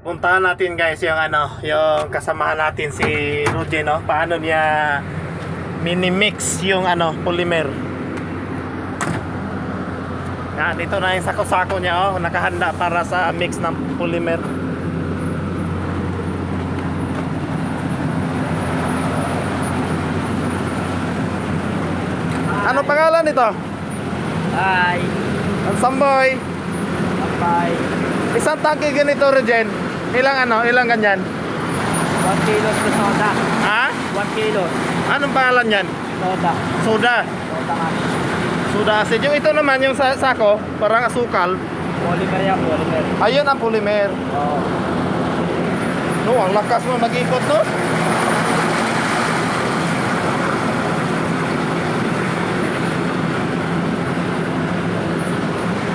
Puntahan natin guys yung ano, yung kasamahan natin si Roger no. Paano niya mini-mix yung ano, polymer. Yan, ito na yung sako-sako niya oh, nakahanda para sa mix ng polymer. Ano pangalan nito? Hi. Ang Samboy. Bye. Isang tangke ganito, Regen. Ilang ano, ilang ganyan? 1 kilos na soda. Ha? 1 kilo. Anong pangalan yan? Soda. Soda. Soda nga. Soda acid. Yung ito naman, yung sa sako, parang asukal. Polymer yan, polymer. Ayun ang polymer. Oo. No, ang lakas mo mag-ikot, no?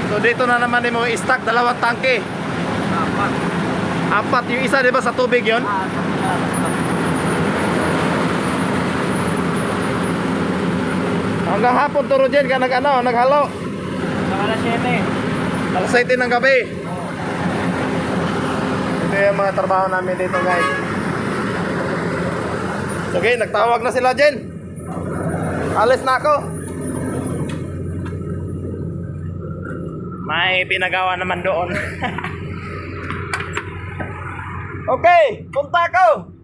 So dito na naman mo i-stack dalawang tangke. Apat. Apat. Yung isa, di ba, sa tubig yon? Hanggang hapon to Roger ka nag ano, naghalo. Na 7. Alas 7 ng gabi. Ito yung mga trabaho namin dito guys. Okay, nagtawag na sila Jen. Alis na ako. May pinagawa naman doon. okay, punta ako.